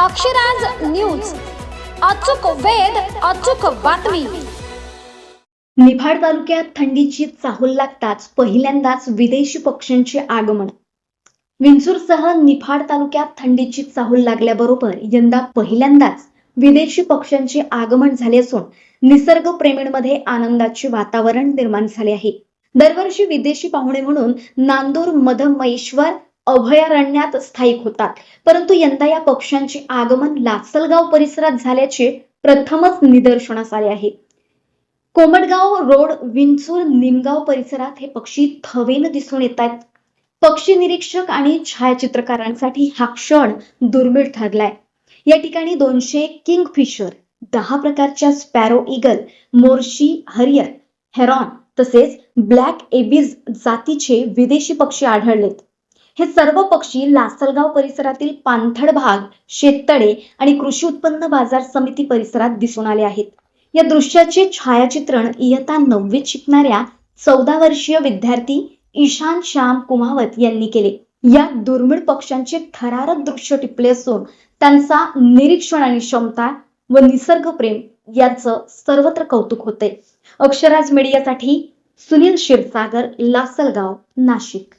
Akshraj news. अचूक वेध अचूक बातमी. निफाड तालुक्यात थंडीची चाहूल लागताच पहिल्यांदाच विदेशी पक्ष्यांचे आगमन. विंचूरसह निफाड तालुक्यात थंडीची चाहूल लागल्याबरोबर यंदा पहिल्यांदाच विदेशी पक्ष्यांचे आगमन झाले असून निसर्ग प्रेमींमध्ये आनंदाचे वातावरण निर्माण झाले आहे. दरवर्षी विदेशी पाहुणे म्हणून नांदूर मधमहेश्वर अभयारण्यात स्थायिक होतात. परंतु यंदा या पक्ष्यांचे आगमन लासलगाव परिसरात झाल्याचे प्रथमच निदर्शनास आले आहे. कोमटगाव रोड विंचूर निमगाव परिसरात हे पक्षी थवेनं दिसून येत आहेत पक्षी निरीक्षक आणि छायाचित्रकारांसाठी हा क्षण दुर्मिळ ठरलाय. या ठिकाणी दोनशे किंगफिशर दहा प्रकारच्या स्पॅरो इगल मोर्शी हरियर हेरॉन तसेच ब्लॅक एबीज जातीचे विदेशी पक्षी आढळलेत. हे सर्व पक्षी लासलगाव परिसरातील पानथड भाग शेततळे आणि कृषी उत्पन्न बाजार समिती परिसरात दिसून आले आहेत. या दृश्याचे छायाचित्रण इयत्ता नववीत शिकणाऱ्या चौदा वर्षीय विद्यार्थी ईशान श्याम कुमावत यांनी केले. या दुर्मिळ पक्ष्यांचे थरारक दृश्य टिपले असून त्यांचा निरीक्षण आणि क्षमता व निसर्ग प्रेम याचं सर्वत्र कौतुक होते अक्षराज मीडियासाठी सुनील क्षीरसागर लासलगाव नाशिक.